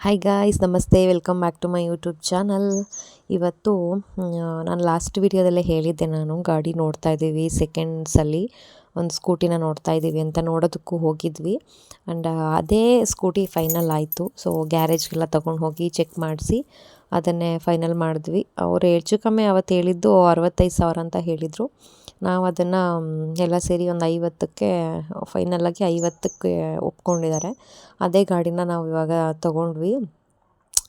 Hi guys namaste. Welcome back to my YouTube channel ಇವತ್ತು ನಾನು last ವಿಡಿಯೋದಲ್ಲೇ ಹೇಳಿದ್ದೆ ನಾನು, ಗಾಡಿ ನೋಡ್ತಾ ಇದ್ದೀವಿ ಸೆಕೆಂಡ್ಸಲ್ಲಿ ಒಂದು ಸ್ಕೂಟಿನ ನೋಡ್ತಾ ಇದ್ದೀವಿ ಅಂತ ನೋಡೋದಕ್ಕೂ ಹೋಗಿದ್ವಿ. ಆ್ಯಂಡ್ ಅದೇ ಸ್ಕೂಟಿ ಫೈನಲ್ ಆಯಿತು. ಸೊ ಗ್ಯಾರೇಜ್ಗೆಲ್ಲ ತೊಗೊಂಡು ಹೋಗಿ ಚೆಕ್ ಮಾಡಿಸಿ, ಅದನ್ನೇ ಫೈನಲ್ ಮಾಡಿದ್ವಿ. ಅವರು ಹೆಚ್ಚು ಕಮ್ಮಿ ಅವತ್ತು ಹೇಳಿದ್ದು ಅರವತ್ತೈದು ಸಾವಿರ ಅಂತ ಹೇಳಿದರು. ನಾವು ಅದನ್ನು ಎಲ್ಲ ಸೇರಿ ಒಂದು ಐವತ್ತಕ್ಕೆ ಫೈನಲಾಗಿ ಐವತ್ತಕ್ಕೆ ಒಪ್ಕೊಂಡಿದ್ದಾರೆ. ಅದೇ ಗಾಡಿನ ನಾವು ಇವಾಗ ತೊಗೊಂಡ್ವಿ.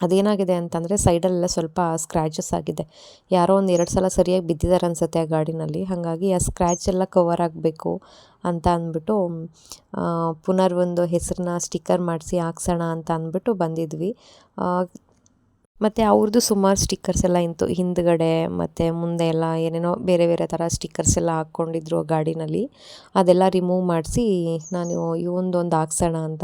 ಅದೇನಾಗಿದೆ ಅಂತಂದರೆ ಸೈಡಲ್ಲೆಲ್ಲ ಸ್ವಲ್ಪ ಸ್ಕ್ರ್ಯಾಚಸ್ ಆಗಿದೆ. ಯಾರೋ ಒಂದು ಎರಡು ಸಲ ಸರಿಯಾಗಿ ಬಿದ್ದಿದ್ದಾರೆ ಅನಿಸುತ್ತೆ ಆ ಗಾಡಿನಲ್ಲಿ. ಹಾಗಾಗಿ ಆ ಸ್ಕ್ರ್ಯಾಚ್ ಎಲ್ಲ ಕವರ್ ಆಗಬೇಕು ಅಂತ ಅಂದ್ಬಿಟ್ಟು ಪುನರ್ ಒಂದು ಹೆಸರನ್ನ ಸ್ಟಿಕ್ಕರ್ ಮಾಡಿಸಿ ಹಾಕ್ಸೋಣ ಅಂತ ಅಂದ್ಬಿಟ್ಟು ಬಂದಿದ್ವಿ. ಮತ್ತು ಅವ್ರದ್ದು ಸುಮಾರು ಸ್ಟಿಕ್ಕರ್ಸ್ ಎಲ್ಲ ಇತ್ತು ಹಿಂದ್ಗಡೆ, ಮತ್ತು ಮುಂದೆ ಎಲ್ಲ ಏನೇನೋ ಬೇರೆ ಬೇರೆ ಥರ ಸ್ಟಿಕ್ಕರ್ಸ್ ಎಲ್ಲ ಹಾಕ್ಕೊಂಡಿದ್ರು ಗಾಡಿನಲ್ಲಿ. ಅದೆಲ್ಲ ರಿಮೂವ್ ಮಾಡಿಸಿ ನಾನು ಇವೊಂದೊಂದು ಹಾಕ್ಸೋಣ ಅಂತ.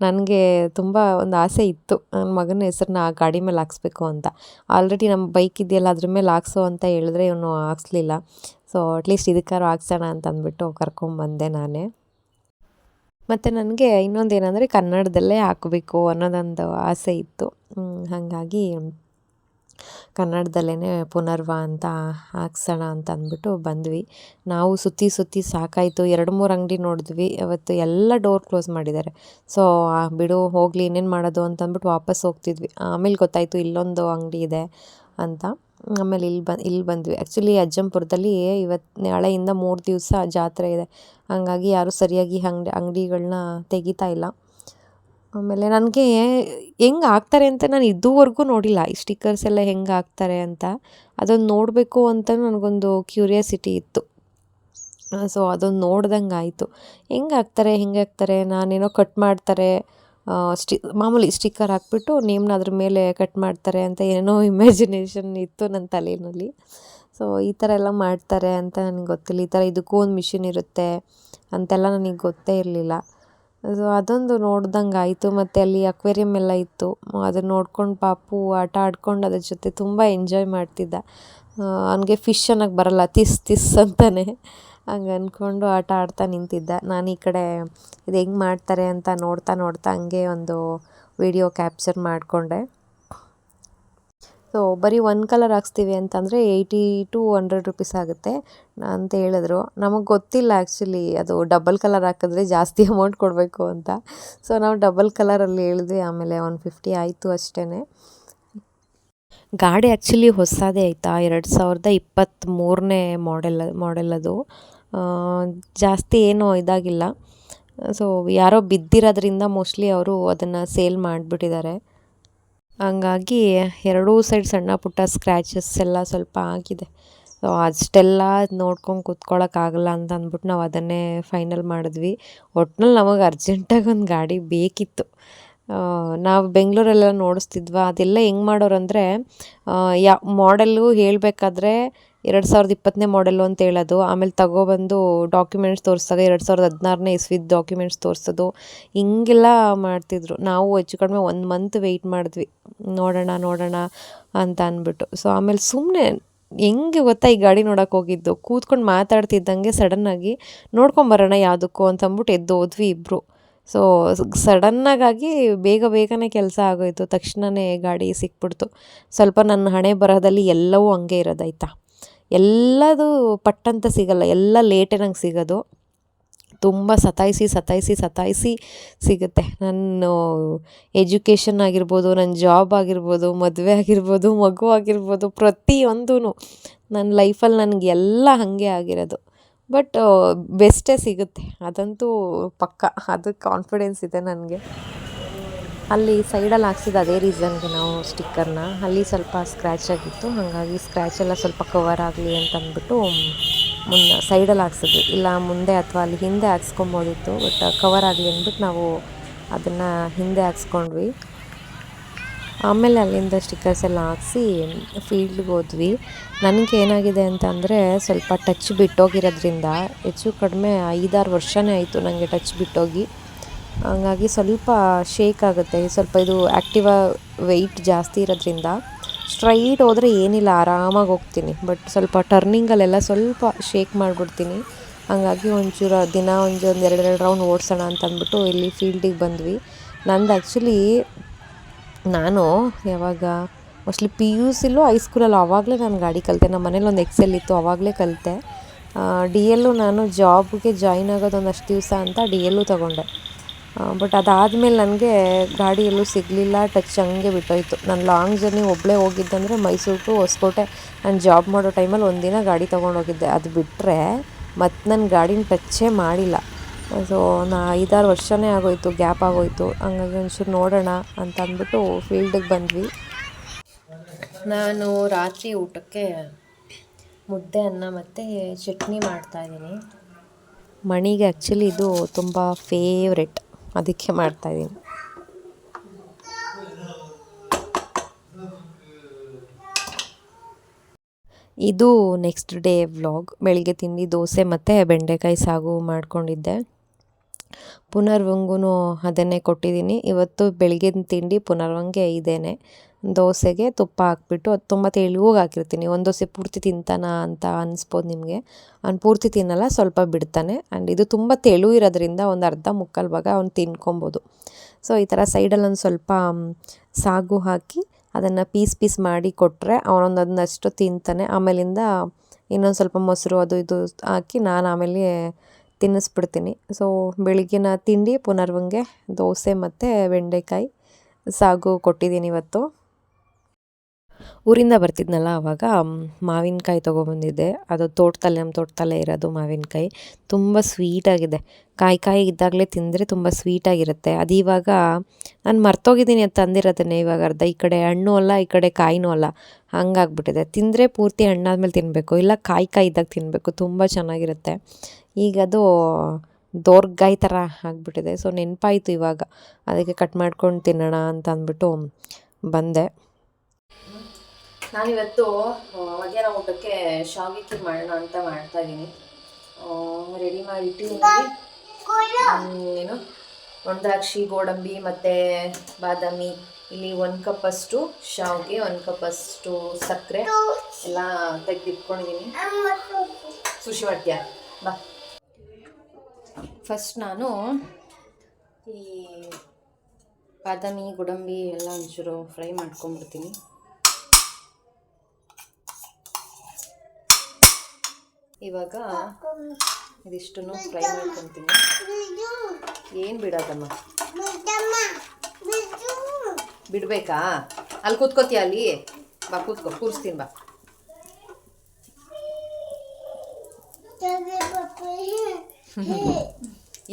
ನನಗೆ ತುಂಬ ಒಂದು ಆಸೆ ಇತ್ತು. ನನ್ನ ಮಗನ ಹೆಸ್ರನ್ನ ಆ ಗಾಡಿ ಮೇಲೆ ಹಾಕ್ಸ್ಬೇಕು ಅಂತ. ಆಲ್ರೆಡಿ ನಮ್ಮ ಬೈಕ್ ಇದೆಯಲ್ಲ, ಅದ್ರ ಮೇಲೆ ಹಾಕ್ಸೋ ಅಂತ ಹೇಳಿದ್ರೆ ಇವನು ಹಾಕ್ಸ್ಲಿಲ್ಲ. ಸೊ ಅಟ್ಲೀಸ್ಟ್ ಇದಕ್ಕಾರು ಹಾಕ್ಸೋಣ ಅಂತ ಅಂದ್ಬಿಟ್ಟು ಕರ್ಕೊಂಬಂದೆ ನಾನೇ. ಮತ್ತು ನನಗೆ ಇನ್ನೊಂದು ಏನಂದರೆ ಕನ್ನಡದಲ್ಲೇ ಹಾಕಬೇಕು ಅನ್ನೋದೊಂದು ಆಸೆ ಇತ್ತು. ಹಾಗಾಗಿ ಕನ್ನಡದಲ್ಲೇ ಪುನರ್ವ ಅಂತ ಹಾಕ್ಸೋಣ ಅಂತ ಅಂದ್ಬಿಟ್ಟು ಬಂದ್ವಿ. ನಾವು ಸುತ್ತಿ ಸುತ್ತಿ ಸಾಕಾಯಿತು. ಎರಡು ಮೂರು ಅಂಗಡಿ ನೋಡಿದ್ವಿ. ಅವತ್ತು ಎಲ್ಲ ಡೋರ್ ಕ್ಲೋಸ್ ಮಾಡಿದ್ದಾರೆ. ಸೊ ಬಿಡು, ಹೋಗಲಿ, ಇನ್ನೇನು ಮಾಡೋದು ಅಂತ ಅಂದ್ಬಿಟ್ಟು ವಾಪಸ್ ಹೋಗ್ತಿದ್ವಿ. ಆಮೇಲೆ ಗೊತ್ತಾಯಿತು ಇಲ್ಲೊಂದು ಅಂಗಡಿ ಇದೆ ಅಂತ. ಆಮೇಲೆ ಇಲ್ಲಿ ಬಂದು ಇಲ್ಲಿ ಬಂದ್ವಿ. ಆ್ಯಕ್ಚುಲಿ ಅಜ್ಜಂಪುರದಲ್ಲಿ ಇವತ್ತು ನಾಳೆಯಿಂದ ಮೂರು ದಿವಸ ಜಾತ್ರೆ ಇದೆ. ಹಾಗಾಗಿ ಯಾರೂ ಸರಿಯಾಗಿ ಅಂಗಡಿ ಅಂಗಡಿಗಳನ್ನ ತೆಗಿತಾ ಇಲ್ಲ. ಆಮೇಲೆ ನನಗೆ ಹೆಂಗೆ ಹಾಕ್ತಾರೆ ಅಂತ ನಾನು ಇದುವರೆಗೂ ನೋಡಿಲ್ಲ. ಈ ಸ್ಟಿಕ್ಕರ್ಸ್ ಎಲ್ಲ ಹೆಂಗೆ ಹಾಕ್ತಾರೆ ಅಂತ. ಅದೊಂದು ನೋಡಬೇಕು ಅಂತ ನನಗೊಂದು ಕ್ಯೂರಿಯಾಸಿಟಿ ಇತ್ತು. ಸೊ ಅದೊಂದು ನೋಡ್ದಂಗೆ ಆಯಿತು. ಹೆಂಗೆ ಹಾಕ್ತಾರೆ ಹೆಂಗೆ ಹಾಕ್ತಾರೆ ನಾನೇನೋ ಕಟ್ ಮಾಡ್ತಾರೆ. ಸ್ಟಿ ಮಾಮೂಲಿ ಸ್ಟಿಕ್ಕರ್ ಹಾಕ್ಬಿಟ್ಟು ನೇಮ್ನ ಅದ್ರ ಮೇಲೆ ಕಟ್ ಮಾಡ್ತಾರೆ ಅಂತ ಏನೋ ಇಮ್ಯಾಜಿನೇಷನ್ ಇತ್ತು ನನ್ನ ತಲೆಯಲ್ಲಿ ಸೊ ಈ ಥರ ಎಲ್ಲ ಮಾಡ್ತಾರೆ ಅಂತ ನನಗೆ ಗೊತ್ತಿಲ್ಲ. ಈ ಥರ ಇದಕ್ಕೂ ಒಂದು ಮಿಷಿನ್ ಇರುತ್ತೆ ಅಂತೆಲ್ಲ ನನಗೆ ಗೊತ್ತೇ ಇರಲಿಲ್ಲ. ಸೊ ಅದೊಂದು ನೋಡ್ದಂಗೆ ಆಯಿತು. ಮತ್ತು ಅಲ್ಲಿ ಅಕ್ವೇರಿಯಮ್ ಎಲ್ಲ ಇತ್ತು. ಅದನ್ನು ನೋಡ್ಕೊಂಡು ಪಾಪು ಆಟ ಆಡ್ಕೊಂಡು ಅದ್ರ ಜೊತೆ ತುಂಬ ಎಂಜಾಯ್ ಮಾಡ್ತಿದ್ದ. ಅವನಿಗೆ ಫಿಶ್ ಅನ್ನೋಕ್ಕೆ ಬರಲ್ಲ, ತಿಸ್ ತಿಸ್ ಅಂತಾನೆ. ಹಂಗೆ ಅಂದ್ಕೊಂಡು ಆಟ ಆಡ್ತಾ ನಿಂತಿದ್ದ. ನಾನು ಈ ಕಡೆ ಇದು ಹೆಂಗೆ ಮಾಡ್ತಾರೆ ಅಂತ ನೋಡ್ತಾ ನೋಡ್ತಾ ಹಂಗೆ ಒಂದು ವಿಡಿಯೋ ಕ್ಯಾಪ್ಚರ್ ಮಾಡಿಕೊಂಡೆ. ಸೊ ಬರೀ ಒನ್ ಕಲರ್ ಹಾಕ್ಸ್ತೀವಿ ಅಂತಂದರೆ ಏಯ್ಟಿ ಟು ಹಂಡ್ರೆಡ್ ರುಪೀಸ್ ಆಗುತ್ತೆ ಅಂತ ಹೇಳಿದ್ರು. ನಮಗೆ ಗೊತ್ತಿಲ್ಲ ಆ್ಯಕ್ಚುಲಿ ಅದು ಡಬಲ್ ಕಲರ್ ಹಾಕಿದ್ರೆ ಜಾಸ್ತಿ ಅಮೌಂಟ್ ಕೊಡಬೇಕು ಅಂತ. ಸೊ ನಾವು ಡಬಲ್ ಕಲರಲ್ಲಿ ಹೇಳಿದ್ವಿ, ಆಮೇಲೆ ಒನ್ ಫಿಫ್ಟಿ ಆಯಿತು ಅಷ್ಟೇ ಗಾಡಿ ಆ್ಯಕ್ಚುಲಿ ಹೊಸದೇ ಆಯಿತಾ? ಎರಡು ಸಾವಿರದ ಇಪ್ಪತ್ತ್ಮೂರನೇ ಮಾಡೆಲ್ ಮಾಡೆಲ್ ಅದು. ಜಾಸ್ತಿ ಏನೂ ಇದಾಗಿಲ್ಲ. ಸೊ ಯಾರೋ ಬಿದ್ದಿರೋದ್ರಿಂದ ಮೋಸ್ಟ್ಲಿ ಅವರು ಅದನ್ನು ಸೇಲ್ ಮಾಡಿಬಿಟ್ಟಿದ್ದಾರೆ. ಹಂಗಾಗಿ ಎರಡೂ ಸೈಡ್ ಸಣ್ಣ ಪುಟ್ಟ ಸ್ಕ್ರ್ಯಾಚಸ್ ಎಲ್ಲ ಸ್ವಲ್ಪ ಆಗಿದೆ. ಅಷ್ಟೆಲ್ಲ ನೋಡ್ಕೊಂಡು ಕೂತ್ಕೊಳ್ಳೋಕ್ಕಾಗಲ್ಲ ಅಂತ ಅಂದ್ಬಿಟ್ಟು ನಾವು ಅದನ್ನೇ ಫೈನಲ್ ಮಾಡಿದ್ವಿ. ಒಟ್ನಲ್ಲಿ ನಮಗೆ ಅರ್ಜೆಂಟಾಗಿ ಒಂದು ಗಾಡಿ ಬೇಕಿತ್ತು. ನಾವು ಬೆಂಗಳೂರಲ್ಲೆಲ್ಲ ನೋಡಿಸ್ತಿದ್ವ? ಅದೆಲ್ಲ ಹೆಂಗೆ ಮಾಡೋರು ಅಂದರೆ ಯಾ ಮಾಡೆಲ್ಲು ಹೇಳಬೇಕಾದ್ರೆ ಎರಡು ಸಾವಿರದ ಇಪ್ಪತ್ತನೇ ಮಾಡೆಲ್ಲು ಅಂತ ಹೇಳೋದು. ಆಮೇಲೆ ತಗೊಬಂದು ಡಾಕ್ಯುಮೆಂಟ್ಸ್ ತೋರಿಸಿದಾಗ ಎರಡು ಸಾವಿರದ ಹದಿನಾರನೇ ಇಸ್ವಿದ ಡಾಕ್ಯುಮೆಂಟ್ಸ್ ತೋರಿಸೋದು. ಹಿಂಗೆಲ್ಲ ಮಾಡ್ತಿದ್ರು. ನಾವು ಹೆಚ್ಚು ಕಡಿಮೆ ಒಂದು ಮಂತ್ ವೆಯ್ಟ್ ಮಾಡಿದ್ವಿ. ನೋಡೋಣ ನೋಡೋಣ ಅಂತ ಅಂದ್ಬಿಟ್ಟು ಸೊ ಆಮೇಲೆ ಸುಮ್ಮನೆ ಹೆಂಗೆ ಗೊತ್ತಾ ಈ ಗಾಡಿ ನೋಡೋಕೆ ಹೋಗಿದ್ದು? ಕೂತ್ಕೊಂಡು ಮಾತಾಡ್ತಿದ್ದಂಗೆ ಸಡನ್ನಾಗಿ ನೋಡ್ಕೊಂಬರೋಣ ಯಾವುದಕ್ಕೂ ಅಂತ ಅಂದ್ಬಿಟ್ಟು ಎದ್ದು ಹೋದ್ವಿ ಇಬ್ಬರು ಸೊ ಸಡನ್ನಾಗಿ ಬೇಗ ಬೇಗನೆ ಕೆಲಸ ಆಗೋಯ್ತು. ತಕ್ಷಣವೇ ಗಾಡಿ ಸಿಕ್ಬಿಡ್ತು. ಸ್ವಲ್ಪ ನನ್ನ ಹಣೆ ಬರಹದಲ್ಲಿ ಎಲ್ಲವೂ ಹಂಗೆ ಇರೋದಾಯ್ತಾ ಎಲ್ಲದೂ ಪಟ್ಟಂತ ಸಿಗಲ್ಲ, ಎಲ್ಲ ಲೇಟೇ ನಂಗೆ ಸಿಗೋದು. ತುಂಬ ಸತಾಯಿಸಿ ಸತಾಯಿಸಿ ಸತಾಯಿಸಿ ಸಿಗುತ್ತೆ. ನನ್ನ ಎಜುಕೇಷನ್ ಆಗಿರ್ಬೋದು ನನ್ನ ಜಾಬ್ ಆಗಿರ್ಬೋದು, ಮದುವೆ ಆಗಿರ್ಬೋದು, ಮಗು ಆಗಿರ್ಬೋದು ಪ್ರತಿಯೊಂದೂ ನನ್ನ ಲೈಫಲ್ಲಿ ನನಗೆ ಎಲ್ಲ ಹಾಗೆ ಆಗಿರೋದು. ಬಟ್ ಬೆಸ್ಟೇ ಸಿಗುತ್ತೆ. ಅದಂತೂ ಪಕ್ಕ. ಅದಕ್ಕೆ ಕಾನ್ಫಿಡೆನ್ಸ್ ಇದೆ ನನಗೆ. ಅಲ್ಲಿ ಸೈಡಲ್ಲಿ ಹಾಕ್ಸಿದ್ದು ಅದೇ ರೀಸನ್ಗೆ ನಾವು ಸ್ಟಿಕ್ಕರ್ನ. ಅಲ್ಲಿ ಸ್ವಲ್ಪ ಸ್ಕ್ರ್ಯಾಚ್ ಆಗಿತ್ತು. ಹಾಗಾಗಿ ಸ್ಕ್ರ್ಯಾಚ್ ಎಲ್ಲ ಸ್ವಲ್ಪ ಕವರ್ ಆಗಲಿ ಅಂತ ಅಂದ್ಬಿಟ್ಟು ಮುನ್ನ ಸೈಡಲ್ಲಿ ಹಾಕ್ಸಿದ್ವಿ ಇಲ್ಲ ಮುಂದೆ ಅಥವಾ ಅಲ್ಲಿ ಹಿಂದೆ ಹಾಕ್ಸ್ಕೊಬೋದಿತ್ತು ಬಟ್ ಕವರ್ ಆಗಲಿ ಅಂದ್ಬಿಟ್ಟು ನಾವು ಅದನ್ನು ಹಿಂದೆ ಹಾಕ್ಸ್ಕೊಂಡ್ವಿ. ಆಮೇಲೆ ಅಲ್ಲಿಂದ ಸ್ಟಿಕ್ಕರ್ಸ್ ಎಲ್ಲ ಹಾಕ್ಸಿ ಫೀಲ್ಡ್ಗೆ ಹೋದ್ವಿ. ನನಗೆ ಏನಾಗಿದೆ ಅಂತ ಅಂದರೆ ಸ್ವಲ್ಪ ಟಚ್ ಬಿಟ್ಟೋಗಿರೋದ್ರಿಂದ ಹೆಚ್ಚು ಕಡಿಮೆ ಐದಾರು ವರ್ಷವೇ ಆಯಿತು ನನಗೆ ಟಚ್ ಬಿಟ್ಟೋಗಿ. ಹಂಗಾಗಿ ಸ್ವಲ್ಪ ಶೇಕ್ ಆಗುತ್ತೆ. ಸ್ವಲ್ಪ ಇದು ಆ್ಯಕ್ಟಿವ ವೆಯ್ಟ್ ಜಾಸ್ತಿ ಇರೋದ್ರಿಂದ ಸ್ಟ್ರೈಟ್ ಹೋದರೆ ಏನಿಲ್ಲ, ಆರಾಮಾಗಿ ಹೋಗ್ತೀನಿ. ಬಟ್ ಸ್ವಲ್ಪ ಟರ್ನಿಂಗಲ್ಲೆಲ್ಲ ಸ್ವಲ್ಪ ಶೇಕ್ ಮಾಡಿಬಿಡ್ತೀನಿ. ಹಂಗಾಗಿ ಒಂಚೂರು ದಿನ ಒಂದು ಒಂದು ಎರಡು ಎರಡು ರೌಂಡ್ ಓಡಿಸೋಣ ಅಂತ ಅಂದ್ಬಿಟ್ಟು ಇಲ್ಲಿ ಫೀಲ್ಡಿಗೆ ಬಂದ್ವಿ. ನಂದು ಆ್ಯಕ್ಚುಲಿ ನಾನು ಯಾವಾಗ ಮೋಸ್ಟ್ಲಿ ಪಿ ಯು ಸಿಲ್ಲು ಹೈಸ್ಕೂಲಲ್ಲಿ ಆವಾಗಲೇ ನಾನು ಗಾಡಿ ಕಲಿತೆ. ನಮ್ಮ ಮನೇಲಿ ಒಂದು ಎಕ್ಸೆಲ್ ಇತ್ತು ಆವಾಗಲೇ ಕಲಿತೆ. ಡಿ ಎಲ್ಲು ನಾನು ಜಾಬ್ಗೆ ಜಾಯ್ನ್ ಆಗೋದು ಒಂದಷ್ಟು ದಿವಸ ಅಂತ ಡಿ ಎಲ್ಲು ತೊಗೊಂಡೆ. ಬಟ್ ಅದಾದಮೇಲೆ ನನಗೆ ಗಾಡಿ ಎಲ್ಲೂ ಸಿಗಲಿಲ್ಲ ಟಚ್ ಹಂಗೆ ಬಿಟ್ಟೋಯ್ತು. ನಾನು ಲಾಂಗ್ ಜರ್ನಿ ಒಬ್ಬಳೇ ಹೋಗಿದ್ದಂದರೆ ಮೈಸೂರು ಟು ಹೊಸಕೋಟೆ ನಾನು ಜಾಬ್ ಮಾಡೋ ಟೈಮಲ್ಲಿ ಒಂದಿನ ಗಾಡಿ ತೊಗೊಂಡೋಗಿದ್ದೆ ಅದು ಬಿಟ್ಟರೆ ಮತ್ತು ನನ್ನ ಗಾಡಿನ ಟಚ್ಚೇ ಮಾಡಿಲ್ಲ. ಸೊ ನಾ ಐದಾರು ವರ್ಷನೇ ಆಗೋಯ್ತು ಗ್ಯಾಪ್ ಆಗೋಯ್ತು. ಹಂಗಾಗಿ ಒಂಚೂರು ನೋಡೋಣ ಅಂತ ಅಂದ್ಬಿಟ್ಟು ಫೀಲ್ಡಿಗೆ ಬಂದ್ವಿ. ನಾನು ರಾತ್ರಿ ಊಟಕ್ಕೆ ಮುದ್ದೆ, ಅನ್ನ ಮತ್ತು ಚಟ್ನಿ ಮಾಡ್ತಾಯಿದ್ದೀನಿ ಮಣಿಗೆ ಆ್ಯಕ್ಚುಲಿ ಇದು ತುಂಬ ಫೇವ್ರೆಟ್ ಅದಕ್ಕೆ ಮಾಡ್ತಾಯಿದ್ದೀನಿ ಇದು ನೆಕ್ಸ್ಟ್ ಡೇ ವ್ಲಾಗ್ ಬೆಳಿಗ್ಗೆ ತಿಂಡಿ, ದೋಸೆ ಮತ್ತು ಬೆಂಡೆಕಾಯಿ ಸಾಗು ಮಾಡ್ಕೊಂಡಿದ್ದೆ. ಪುನರ್ವಂಗೂ ಅದನ್ನೇ ಕೊಟ್ಟಿದ್ದೀನಿ. ಇವತ್ತು ಬೆಳಗಿನ ತಿಂಡಿ ಪುನರ್ವಂಗೆ ಇದೇನೆ ದೋಸೆಗೆ ತುಪ್ಪ ಹಾಕ್ಬಿಟ್ಟು ಅದು ತುಂಬ ತೆಳುವಾಗಿ ಹಾಕಿರ್ತೀನಿ. ಒಂದು ದೋಸೆ ಪೂರ್ತಿ ತಿಂತಾನ ಅಂತ ಅನಿಸ್ಬೋದು ನಿಮಗೆ? ಅವ್ನು ಪೂರ್ತಿ ತಿನ್ನಲ್ಲ, ಸ್ವಲ್ಪ ಬಿಡ್ತಾನೆ. ಆ್ಯಂಡ್ ಇದು ತುಂಬ ತೆಳು ಇರೋದ್ರಿಂದ ಒಂದು ಅರ್ಧ ಮುಕ್ಕಾಲು ಭಾಗ ಅವ್ನು ತಿನ್ಕೊಬೋದು. ಸೊ ಈ ಥರ ಸೈಡಲ್ಲಿ ಒಂದು ಸ್ವಲ್ಪ ಸಾಗು ಹಾಕಿ ಅದನ್ನು ಪೀಸ್ ಪೀಸ್ ಮಾಡಿ ಕೊಟ್ಟರೆ ಅವನೊಂದು ಅದನ್ನಷ್ಟು ತಿಂತಾನೆ. ಆಮೇಲಿಂದ ಇನ್ನೊಂದು ಸ್ವಲ್ಪ ಮೊಸರು ಅದು ಇದು ಹಾಕಿ ನಾನು ಆಮೇಲೆ ತಿನ್ನಿಸ್ಬಿಡ್ತೀನಿ. ಸೊ ಬೆಳಗ್ಗಿನ ತಿಂಡಿ, ಪುನರ್ವಂಗೆ ದೋಸೆ ಮತ್ತು ಬೆಂಡೆಕಾಯಿ ಸಾಗು ಕೊಟ್ಟಿದ್ದೀನಿ ಇವತ್ತು. ಊರಿಂದ ಬರ್ತಿದ್ನಲ್ಲ ಆವಾಗ ಮಾವಿನಕಾಯಿ ತೊಗೊಬಂದಿದ್ದೆ. ಅದು ತೋಟದಲ್ಲೇ, ನಮ್ಮ ತೋಟದಲ್ಲೇ ಇರೋದು ಮಾವಿನಕಾಯಿ. ತುಂಬ ಸ್ವೀಟಾಗಿದೆ ಕಾಯಿ ಕಾಯಿ ಇದ್ದಾಗಲೇ ತಿಂದರೆ ತುಂಬ ಸ್ವೀಟಾಗಿರುತ್ತೆ ಅದು ಇವಾಗ ನಾನು ಮರ್ತೋಗಿದ್ದೀನಿ ಅಂತ ತಂದಿರೋದನ್ನೇ ಇವಾಗ ಅರ್ಧ. ಈ ಕಡೆ ಹಣ್ಣು ಅಲ್ಲ, ಈ ಕಡೆ ಕಾಯಿನೂ ಅಲ್ಲ. ಹಂಗಾಗ್ಬಿಟ್ಟಿದೆ. ತಿಂದರೆ ಪೂರ್ತಿ ಹಣ್ಣಾದ್ಮೇಲೆ ತಿನ್ನಬೇಕು ಇಲ್ಲ ಕಾಯಿ ಕಾಯಿ ಇದ್ದಾಗ ತಿನ್ನಬೇಕು ತುಂಬ ಚೆನ್ನಾಗಿರುತ್ತೆ. ಈಗ ಅದು ದೋರ್ಗಾಯಿ ಥರ ಆಗಿಬಿಟ್ಟಿದೆ. ಸೊ ನೆನಪಾಯಿತು ಇವಾಗ. ಅದಕ್ಕೆ ಕಟ್ ಮಾಡ್ಕೊಂಡು ತಿನ್ನೋಣ ಅಂತ ಅಂದ್ಬಿಟ್ಟು ಬಂದೆ. ನಾನಿವತ್ತು ಮಧ್ಯಾಹ್ನ ಊಟಕ್ಕೆ ಶಾವಿಗೆ ಖೀರ್ ಮಾಡೋಣ ಅಂತ ಮಾಡ್ತಾ ಇದ್ದೀನಿ. ರೆಡಿ ಮಾಡಿ ಇಟ್ಟಿದ್ದೀನಿ ಏನು? ಒಣದ್ರಾಕ್ಷಿ ಗೋಡಂಬಿ ಮತ್ತು ಬಾದಾಮಿ ಇಲ್ಲಿ ಒಂದು ಕಪ್ಪಷ್ಟು ಶಾವಿಗೆ ಒಂದು ಕಪ್ಪಷ್ಟು ಸಕ್ಕರೆ ಎಲ್ಲ ತೆಗೆದಿಟ್ಕೊಂಡಿದ್ದೀನಿ. ಸುಶಿ ಮಾಡ್ತೀಯ? ಬಾ. ಫಸ್ಟ್ ನಾನು ಈ ಬಾದಾಮಿ ಗೋಡಂಬಿ ಎಲ್ಲ ಒಂಚೂರು ಫ್ರೈ ಮಾಡ್ಕೊಂಡ್ಬಿಡ್ತೀನಿ. ಇವಾಗ ಇದಿಷ್ಟನ್ನು ಫ್ರೈ ಮಾಡ್ಕೊತೀನಿ. ಏನು ಬಿಡೋದಮ್ಮ? ಬಿಡಬೇಕಾ? ಅಲ್ಲಿ ಕೂತ್ಕೋತೀಯ ಅಲ್ಲಿ? ಬಾ ಕೂತ್ಕೋ ಕೂರಿಸ್ತೀನಿ ಬಾ.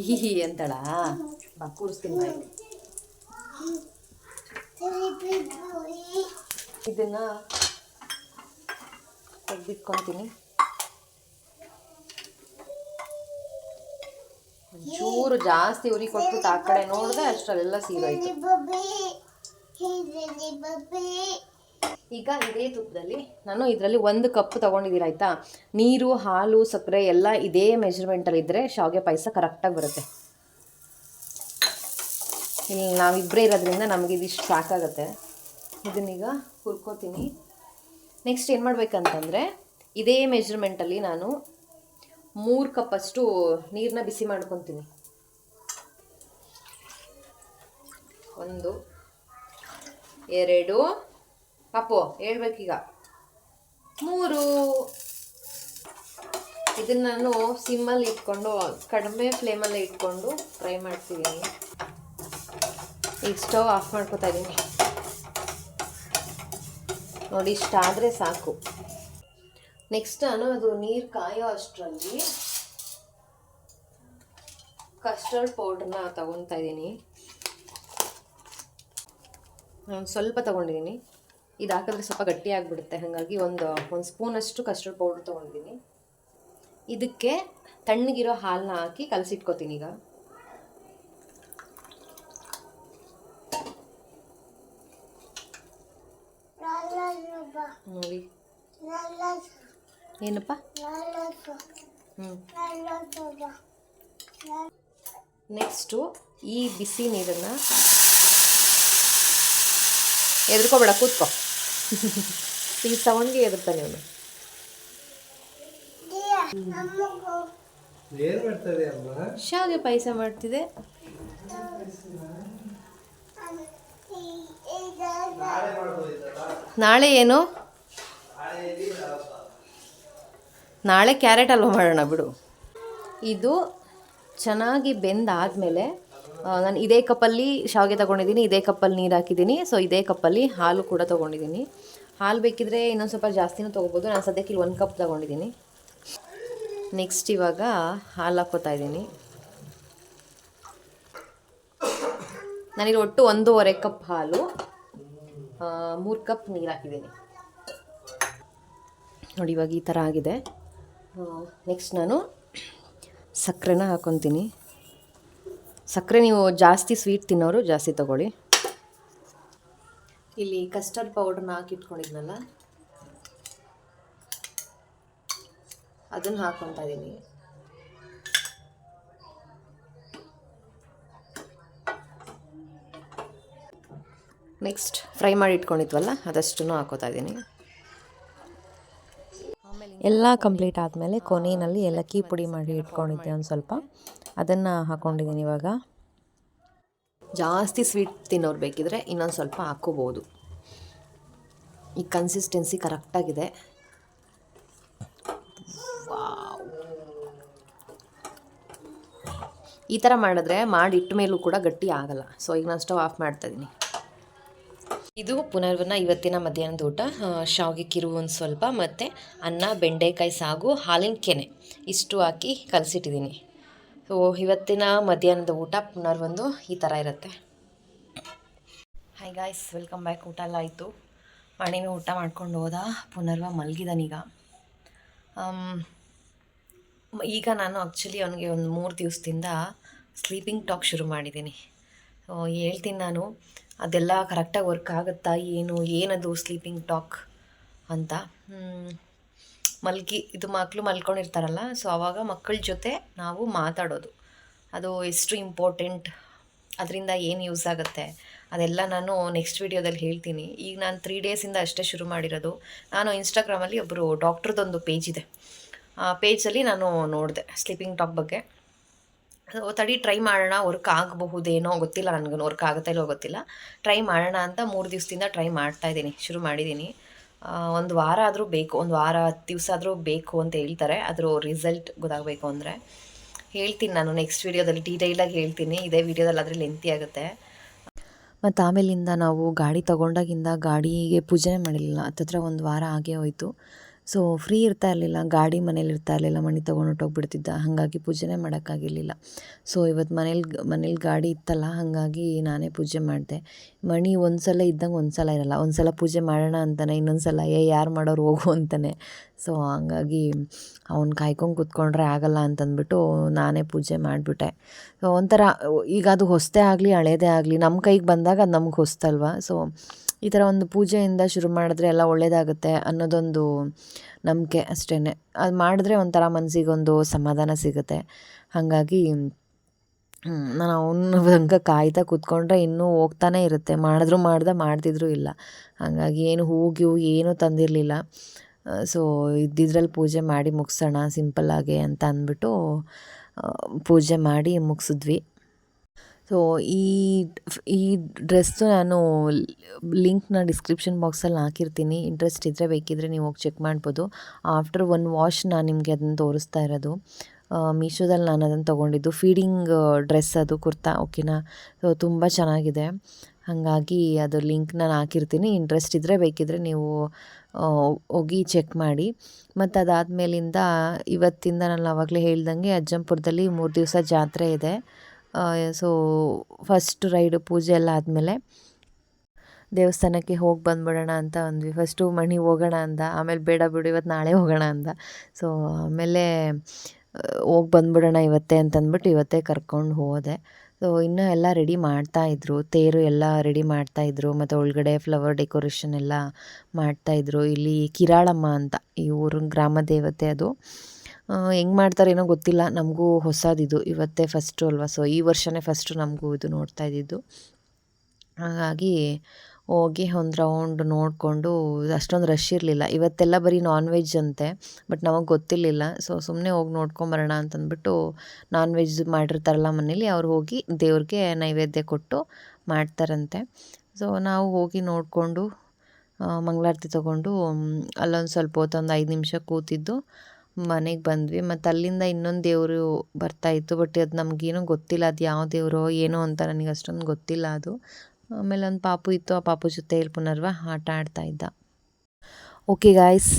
ಹಿ ಅಂತಳ? ಬಾ ಕೂರಿಸ್ತೀನಿ ಬಾ ಇದನ್ನು ಇದನ್ನ ತೆಗ್ದಿಟ್ಕೊತೀನಿ. ಒಂಚೂರು ಜಾಸ್ತಿ ಉರಿ ಕೊಟ್ಬಿಟ್ಟು ಆ ಕಡೆ ನೋಡಿದೆ ಅಷ್ಟರಲ್ಲೆಲ್ಲ ಸೀರೋಯ್ತು ಈಗ ಇದೇ ತುಪ್ಪದಲ್ಲಿ ನಾನು ಇದರಲ್ಲಿ ಒಂದು ಕಪ್ ತೊಗೊಂಡಿದ್ದೀರ ಆಯಿತಾ? ನೀರು, ಹಾಲು, ಸಕ್ಕರೆ ಎಲ್ಲ ಇದೇ ಮೆಜರ್ಮೆಂಟಲ್ಲಿ ಇದ್ದರೆ ಶಾವಿಗೆ ಪಾಯಸ ಕರೆಕ್ಟಾಗಿ ಬರುತ್ತೆ. ಇಲ್ಲಿ ನಾವಿಬ್ಬರೇ ಇರೋದ್ರಿಂದ ನಮಗೆ ಇದಿಷ್ಟು ಸಾಕಾಗತ್ತೆ ಇದನ್ನೀಗ ಹುರ್ಕೋತೀನಿ. ನೆಕ್ಸ್ಟ್ ಏನು ಮಾಡಬೇಕಂತಂದರೆ, ಇದೇ ಮೆಜರ್ಮೆಂಟಲ್ಲಿ ನಾನು ಮೂರು ಕಪ್ಪಷ್ಟು ನೀರನ್ನ ಬಿಸಿ ಮಾಡ್ಕೊತೀನಿ. ಒಂದು, ಎರಡು, ಪಾಪು, ಹೇಳ್ಬೇಕೀಗ. ಮೂರು. ಇದನ್ನ ನಾನು ಸಿಮ್ಮಲ್ಲಿ ಇಟ್ಕೊಂಡು, ಕಡಿಮೆ ಫ್ಲೇಮಲ್ಲೇ ಇಟ್ಕೊಂಡು ಫ್ರೈ ಮಾಡ್ತಿದ್ದೀನಿ. ಈಗ ಸ್ಟವ್ ಆಫ್ ಮಾಡ್ಕೊತಾ ಇದ್ದೀನಿ. ನೋಡಿ, ಇಷ್ಟಾದರೆ ಸಾಕು. ನೆಕ್ಸ್ಟ್ ನಾನು ಅದು ನೀರು ಕಾಯೋ ಅಷ್ಟರಲ್ಲಿ ಕಸ್ಟರ್ಡ್ ಪೌಡ್ರನ್ನ ತಗೊತಾ ಇದ್ದೀನಿ. ನಾನು ಸ್ವಲ್ಪ ತಗೊಂಡಿದ್ದೀನಿ ಇದು ಹಾಕಿದ್ರೆ ಸ್ವಲ್ಪ ಗಟ್ಟಿ ಆಗಿಬಿಡುತ್ತೆ. ಹಾಗಾಗಿ ಒಂದು ಒಂದು ಸ್ಪೂನಷ್ಟು ಕಸ್ಟರ್ಡ್ ಪೌಡ್ರ್ ತೊಗೊಂಡಿದ್ದೀನಿ ಇದಕ್ಕೆ ತಣ್ಣಗಿರೋ ಹಾಲನ್ನ ಹಾಕಿ ಕಲಸಿಟ್ಕೋತೀನಿ ಈಗ ನೋಡಿ ಏನಪ್ಪ? ಹ್ಞೂ ನೆಕ್ಸ್ಟು ಈ ಬಿಸಿ ನೀರನ್ನು ಎದ್ಕೋಬೇಡ ಕೂತ್ಕೋ. ಈ ಸೌಂಡ್ಗೆ ಎದುರ್ತಾನೆ ಅವನು ಶಾವಿಗೆ ಪಾಯಸ ಮಾಡ್ತಿದೆ ನಾಳೆ ಏನು? ನಾಳೆ ಕ್ಯಾರೆಟ್ ಹಲ್ವ ಮಾಡೋಣ ಬಿಡು. ಇದು ಚೆನ್ನಾಗಿ ಬೆಂದಾದಮೇಲೆ ನಾನು ಇದೇ ಕಪ್ಪಲ್ಲಿ ಶಾವಿಗೆ ತೊಗೊಂಡಿದ್ದೀನಿ, ಇದೇ ಕಪ್ಪಲ್ಲಿ ನೀರು ಹಾಕಿದ್ದೀನಿ. ಸೊ ಇದೇ ಕಪ್ಪಲ್ಲಿ ಹಾಲು ಕೂಡ ತೊಗೊಂಡಿದ್ದೀನಿ. ಹಾಲು ಬೇಕಿದ್ರೆ ಇನ್ನೊಂದು ಸ್ವಲ್ಪ ಜಾಸ್ತಿನೂ ತೊಗೋಬೋದು. ನಾನು ಸದ್ಯಕ್ಕೆ ಇಲ್ಲಿ ಒಂದು ಕಪ್ ತೊಗೊಂಡಿದ್ದೀನಿ. ನೆಕ್ಸ್ಟ್ ಇವಾಗ ಹಾಲು ಹಾಕ್ಕೋತಾ ಇದ್ದೀನಿ. ನಾನಿಲ್ಲಿ ಒಟ್ಟು ಒಂದೂವರೆ ಕಪ್ ಹಾಲು ಮೂರು ಕಪ್ ನೀರು ಹಾಕಿದ್ದೀನಿ. ನೋಡಿ ಇವಾಗ ಈ ಥರ ಆಗಿದೆ. ನೆಕ್ಸ್ಟ್ ನಾನು ಸಕ್ಕರೆನ ಹಾಕೊತೀನಿ. ಸಕ್ಕರೆ ನೀವು ಜಾಸ್ತಿ ಸ್ವೀಟ್ ತಿನ್ನೋರು ಜಾಸ್ತಿ ತಗೊಳ್ಳಿ. ಇಲ್ಲಿ ಕಸ್ಟರ್ಡ್ ಪೌಡ್ರನ್ನ ಹಾಕಿಟ್ಕೊಂಡಿದ್ನಲ್ಲ ಅದನ್ನು ಹಾಕ್ಕೊತಾ ಇದ್ದೀನಿ ನೆಕ್ಸ್ಟ್ ಫ್ರೈ ಮಾಡಿ ಇಟ್ಕೊಂಡಿದ್ವಲ್ಲ ಅದಷ್ಟು ಹಾಕೋತಾ ಇದ್ದೀನಿ ಎಲ್ಲ ಕಂಪ್ಲೀಟ್ ಆದಮೇಲೆ ಕೊನೆಯಲ್ಲಿ ಏಲಕ್ಕಿ ಪುಡಿ ಮಾಡಿ ಇಟ್ಕೊಂಡಿದ್ದೆ ಒಂದು ಸ್ವಲ್ಪ. ಅದನ್ನು ಹಾಕ್ಕೊಂಡಿದ್ದೀನಿ ಇವಾಗ. ಜಾಸ್ತಿ ಸ್ವೀಟ್ ತಿನ್ನೋರು ಬೇಕಿದ್ರೆ ಇನ್ನೊಂದು ಸ್ವಲ್ಪ ಹಾಕ್ಕೋಬೋದು. ಈ ಕನ್ಸಿಸ್ಟೆನ್ಸಿ ಕರೆಕ್ಟಾಗಿದೆ ಈ ಥರ ಮಾಡಿದ್ರೆ ಮಾಡಿಟ್ಟ ಮೇಲೂ ಕೂಡ ಗಟ್ಟಿ ಆಗಲ್ಲ. ಸೊ ಈಗ ನಾನು ಸ್ಟವ್ ಆಫ್ ಮಾಡ್ತಾ ಇದ್ದೀನಿ. ಇದು ಪುನರ್ವನ ಇವತ್ತಿನ ಮಧ್ಯಾಹ್ನದ ಊಟ ಶಾವಿಗೆ ಕಿರು ಒಂದು ಸ್ವಲ್ಪ ಮತ್ತು ಅನ್ನ, ಬೆಂಡೆಕಾಯಿ ಸಾಗು, ಹಾಲಿನ ಕೆನೆ ಇಷ್ಟು ಹಾಕಿ ಕಲಸಿಟ್ಟಿದ್ದೀನಿ ಸೊ ಇವತ್ತಿನ ಮಧ್ಯಾಹ್ನದ ಊಟ ಪುನರ್ವೊಂದು ಈ ಥರ ಇರುತ್ತೆ. ಹಾಯ್ ಗಾಯ್ಸ್ ವೆಲ್ಕಮ್ ಬ್ಯಾಕ್ ಊಟ ಎಲ್ಲ ಆಯಿತು. ಮಣಿನೂ ಊಟ ಮಾಡ್ಕೊಂಡು ಹೋದ. ಪುನರ್ವ ಮಲಗಿದಾನೀಗ ಈಗ. ನಾನು ಆ್ಯಕ್ಚುಲಿ ಅವನಿಗೆ ಒಂದು ಮೂರು ದಿವಸದಿಂದ ಸ್ಲೀಪಿಂಗ್ ಟಾಕ್ ಶುರು ಮಾಡಿದ್ದೀನಿ ಹೇಳ್ತೀನಿ ನಾನು. ಅದೆಲ್ಲ ಕರೆಕ್ಟಾಗಿ ವರ್ಕ್ ಆಗುತ್ತಾ ಏನು? ಏನದು ಸ್ಲೀಪಿಂಗ್ ಟಾಕ್ ಅಂತ? ಮಲ್ಗಿ ಇದು ಮಕ್ಕಳು ಮಲ್ಕೊಂಡಿರ್ತಾರಲ್ಲ ಸೊ ಆವಾಗ ಮಕ್ಕಳ ಜೊತೆ ನಾವು ಮಾತಾಡೋದು. ಅದು ಎಷ್ಟು ಇಂಪಾರ್ಟೆಂಟ್ ಅದರಿಂದ ಏನು ಯೂಸ್ ಆಗುತ್ತೆ? ಅದೆಲ್ಲ ನಾನು ನೆಕ್ಸ್ಟ್ ವೀಡಿಯೋದಲ್ಲಿ ಹೇಳ್ತೀನಿ. ಈಗ ನಾನು ತ್ರೀ ಡೇಸಿಂದ ಅಷ್ಟೇ ಶುರು ಮಾಡಿರೋದು. ನಾನು ಇನ್ಸ್ಟಾಗ್ರಾಮಲ್ಲಿ ಒಬ್ಬರು ಡಾಕ್ಟ್ರದ್ದೊಂದು ಪೇಜ್ ಇದೆ. ಆ ಪೇಜಲ್ಲಿ ನಾನು ನೋಡಿದೆ ಸ್ಲೀಪಿಂಗ್ ಟಾಕ್ ಬಗ್ಗೆ. ತಡಿ ಟ್ರೈ ಮಾಡೋಣ ವರ್ಕ್ ಆಗಬಹುದೇನೋ ಗೊತ್ತಿಲ್ಲ ನನಗೆ ವರ್ಕ್ ಆಗುತ್ತಾ ಇಲ್ಲೋ ಗೊತ್ತಿಲ್ಲ. ಟ್ರೈ ಮಾಡೋಣ ಅಂತ ಮೂರು ದಿವಸದಿಂದ ಟ್ರೈ ಮಾಡ್ತಾ ಇದ್ದೀನಿ, ಶುರು ಮಾಡಿದ್ದೀನಿ. ಒಂದು ವಾರ ಆದರೂ ಬೇಕು, ಒಂದು ವಾರ, ಹತ್ತು ದಿವಸ ಆದರೂ ಬೇಕು ಅಂತ ಹೇಳ್ತಾರೆ, ಅದರ ರಿಸಲ್ಟ್ ಗೊತ್ತಾಗಬೇಕು ಅಂದರೆ. ಹೇಳ್ತೀನಿ ನಾನು ನೆಕ್ಸ್ಟ್ ವೀಡಿಯೋದಲ್ಲಿ ಡೀಟೇಲಾಗಿ ಹೇಳ್ತೀನಿ, ಇದೇ ವೀಡಿಯೋದಲ್ಲಿ ಆದರೆ ಲೆಂತಿ ಆಗುತ್ತೆ. ಮತ್ತು ಆಮೇಲಿಂದ ನಾವು ಗಾಡಿ ತಗೊಂಡಾಗಿಂದ ಗಾಡಿಗೆ ಪೂಜೆ ಮಾಡಲಿಲ್ಲ ಹತ್ತತ್ರ ಒಂದು ವಾರ ಆಗೇ ಹೋಯಿತು. ಸೊ ಫ್ರೀ ಇರ್ತಾ ಇರಲಿಲ್ಲ, ಗಾಡಿ ಮನೇಲಿ ಇರ್ತಾ ಇರಲಿಲ್ಲ ಮಣಿ ತೊಗೊಂಡು ಹೊಟ್ಟೋಗ್ಬಿಡ್ತಿದ್ದ ಹಾಗಾಗಿ ಪೂಜೆನೇ ಮಾಡೋಕ್ಕಾಗಿರಲಿಲ್ಲ. ಸೊ ಇವತ್ತು ಮನೇಲಿ ಮನೇಲಿ ಗಾಡಿ ಇತ್ತಲ್ಲ, ಹಾಗಾಗಿ ನಾನೇ ಪೂಜೆ ಮಾಡಿದೆ. ಮಣಿ ಒಂದು ಸಲ ಇದ್ದಂಗೆ ಒಂದು ಸಲ ಇರಲ್ಲ ಒಂದು ಸಲ ಪೂಜೆ ಮಾಡೋಣ ಅಂತಾನೆ ಇನ್ನೊಂದು ಸಲ ಏ, ಯಾರು ಮಾಡೋರು ಹೋಗು ಅಂತಾನೆ. ಸೊ ಹಂಗಾಗಿ ಅವ್ನು ಕಾಯ್ಕೊಂಡು ಕೂತ್ಕೊಂಡ್ರೆ ಆಗಲ್ಲ ಅಂತಂದ್ಬಿಟ್ಟು ನಾನೇ ಪೂಜೆ ಮಾಡಿಬಿಟ್ಟೆ. ಒಂಥರ, ಈಗ ಅದು ಹೊಸದೇ ಆಗಲಿ, ಹಳೇದೇ ಆಗಲಿ, ನಮ್ಮ ಕೈಗೆ ಬಂದಾಗ ಅದು ನಮ್ಗೆ ಹೊಸ್ತಲ್ವ? ಸೊ ಈ ಥರ ಒಂದು ಪೂಜೆಯಿಂದ ಶುರು ಮಾಡಿದ್ರೆ ಎಲ್ಲ ಒಳ್ಳೆಯದಾಗುತ್ತೆ ಅನ್ನೋದೊಂದು ನಂಬಿಕೆ ಅಷ್ಟೇ ಅದು ಮಾಡಿದ್ರೆ ಒಂಥರ ಮನಸ್ಸಿಗೊಂದು ಸಮಾಧಾನ ಸಿಗುತ್ತೆ. ಹಾಗಾಗಿ ನಾನು ಅವನ ಹಂಗೆ ಕಾಯ್ತಾ ಕೂತ್ಕೊಂಡ್ರೆ ಇನ್ನೂ ಹೋಗ್ತಾನೆ ಇರುತ್ತೆ. ಮಾಡಿದ್ರು ಮಾಡ್ದೆ, ಮಾಡ್ತಿದ್ರು ಇಲ್ಲ. ಹಾಗಾಗಿ ಏನು ಹೂ ಗ್ಯೂ ಏನೂ ತಂದಿರಲಿಲ್ಲ. ಸೊ ಇದ್ದಿದ್ರಲ್ಲಿ ಪೂಜೆ ಮಾಡಿ ಮುಗಿಸೋಣ, ಸಿಂಪಲ್ಲಾಗೆ ಅಂತ ಅಂದ್ಬಿಟ್ಟು ಪೂಜೆ ಮಾಡಿ ಮುಗಿಸಿದ್ವಿ. ಸೊ ಈ ಈ ಡ್ರೆಸ್ಸು ನಾನು ಲಿಂಕ್ನ ಡಿಸ್ಕ್ರಿಪ್ಷನ್ ಬಾಕ್ಸಲ್ಲಿ ಹಾಕಿರ್ತೀನಿ. ಇಂಟ್ರೆಸ್ಟ್ ಇದ್ದರೆ ಬೇಕಿದ್ದರೆ ನೀವು ಹೋಗಿ ಚೆಕ್ ಮಾಡ್ಬೋದು. ಆಫ್ಟರ್ ಒನ್ ವಾಶ್ ನಾನು ನಿಮಗೆ ಅದನ್ನು ತೋರಿಸ್ತಾ ಇರೋದು. ಮೀಶೋದಲ್ಲಿ ನಾನು ಅದನ್ನು ತೊಗೊಂಡಿದ್ದು. ಫೀಡಿಂಗ್ ಡ್ರೆಸ್ ಅದು ಕುರ್ತಾ ಓಕೆನಾ ಸೊ ತುಂಬ ಚೆನ್ನಾಗಿದೆ. ಹಾಗಾಗಿ ಅದು ಲಿಂಕ್ ನಾನು ಹಾಕಿರ್ತೀನಿ. ಇಂಟ್ರೆಸ್ಟ್ ಇದ್ದರೆ ಬೇಕಿದ್ದರೆ ನೀವು ಹೋಗಿ ಚೆಕ್ ಮಾಡಿ. ಮತ್ತು ಅದಾದಮೇಲಿಂದ ಇವತ್ತಿಂದ ನಾನು ಆವಾಗಲೇ ಹೇಳ್ದಂಗೆ ಅಜ್ಜಂಪುರದಲ್ಲಿ ಮೂರು ದಿವಸ ಜಾತ್ರೆ ಇದೆ. ಸೊ ಫಸ್ಟ್ ರೈಡ್ ಪೂಜೆ ಎಲ್ಲ ಆದಮೇಲೆ ದೇವಸ್ಥಾನಕ್ಕೆ ಹೋಗಿ ಬಂದ್ಬಿಡೋಣ ಅಂತ ಅಂದ್ವಿ. ಫಸ್ಟು ಮಣಿ ಹೋಗೋಣ ಅಂದ, ಆಮೇಲೆ ಬೇಡ ಬಿಡು ಇವತ್ತು ನಾಳೆ ಹೋಗೋಣ ಅಂದ. ಸೊ ಆಮೇಲೆ ಹೋಗಿ ಬಂದ್ಬಿಡೋಣ ಇವತ್ತೇ ಅಂತಂದ್ಬಿಟ್ಟು ಇವತ್ತೇ ಕರ್ಕೊಂಡು ಹೋದೆ. ಸೊ ಇನ್ನೂ ಎಲ್ಲ ರೆಡಿ ಮಾಡ್ತಾಯಿದ್ರು ತೇರು ಎಲ್ಲ ರೆಡಿ ಮಾಡ್ತಾಯಿದ್ರು ಮತ್ತು ಒಳಗಡೆ ಫ್ಲವರ್ ಡೆಕೋರೇಷನ್ ಎಲ್ಲ ಮಾಡ್ತಾಯಿದ್ರು ಇಲ್ಲಿ ಕಿರಾಳಮ್ಮ ಅಂತ, ಈ ಊರಿನ ಗ್ರಾಮ ದೇವತೆ ಅದು. ಹೆಂಗೆ ಮಾಡ್ತಾರೇನೋ ಗೊತ್ತಿಲ್ಲ. ನಮಗೂ ಹೊಸದಿದು. ಇವತ್ತೇ ಫಸ್ಟು ಅಲ್ವಾ? ಸೊ ಈ ವರ್ಷವೇ ಫಸ್ಟು ನಮಗೂ ಇದು ನೋಡ್ತಾ ಇದ್ದಿದ್ದು. ಹಾಗಾಗಿ ಹೋಗಿ ಒಂದು ರೌಂಡ್ ನೋಡಿಕೊಂಡು, ಅಷ್ಟೊಂದು ರಶ್ ಇರಲಿಲ್ಲ. ಇವತ್ತೆಲ್ಲ ಬರೀ ನಾನ್ ವೆಜ್ ಅಂತೆ ಬಟ್ ನಮಗೆ ಗೊತ್ತಿರಲಿಲ್ಲ. ಸೊ ಸುಮ್ಮನೆ ಹೋಗಿ ನೋಡ್ಕೊಂಬರೋಣ ಅಂತಂದ್ಬಿಟ್ಟು ನಾನ್ ವೆಜ್ ಮಾಡಿರ್ತಾರಲ್ಲ ಮನೇಲಿ, ಅವ್ರು ಹೋಗಿ ದೇವ್ರಿಗೆ ನೈವೇದ್ಯ ಕೊಟ್ಟು ಮಾಡ್ತಾರಂತೆ. ಸೊ ನಾವು ಹೋಗಿ ನೋಡಿಕೊಂಡು ಮಂಗಳಾರತಿ ತೊಗೊಂಡು ಅಲ್ಲೊಂದು ಸ್ವಲ್ಪ ಹೊತ್ತು ಒಂದು ಐದು ನಿಮಿಷ ಕೂತಿದ್ದು ಮನೆಗೆ ಬಂದ್ವಿ. ಮತ್ತು ಅಲ್ಲಿಂದ ಇನ್ನೊಂದು ದೇವರು ಬರ್ತಾಯಿತ್ತು ಬಟ್ ಅದು ನಮಗೇನೋ ಗೊತ್ತಿಲ್ಲ. ಅದು ಯಾವ ದೇವರೋ, ಏನೋ ಅಂತ ನನಗೆ ಅಷ್ಟೊಂದು ಗೊತ್ತಿಲ್ಲ ಅದು. ಆಮೇಲೆ ಒಂದು ಪಾಪು ಇತ್ತು. ಆ ಪಾಪು ಜೊತೆ ಇಲ್ಲಿ ಪುನರ್ವ ಆಟ ಆಡ್ತಾ ಇದ್ದ. ಓಕೆ ಗಾಯ್ಸ್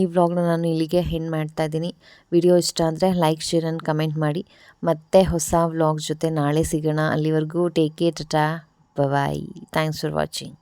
ಈ ವ್ಲಾಗ್ನ ನಾನು ಇಲ್ಲಿಗೆ ಹೆಣ್ಣು ಮಾಡ್ತಾ ಇದ್ದೀನಿ. ವಿಡಿಯೋ ಇಷ್ಟ ಅಂದರೆ ಲೈಕ್ ಶೇರ್ ಆ್ಯಂಡ್ ಕಮೆಂಟ್ ಮಾಡಿ. ಮತ್ತೆ ಹೊಸ ವ್ಲಾಗ್ ಜೊತೆ ನಾಳೆ ಸಿಗೋಣ. ಅಲ್ಲಿವರೆಗೂ take care tata bye thanks for watching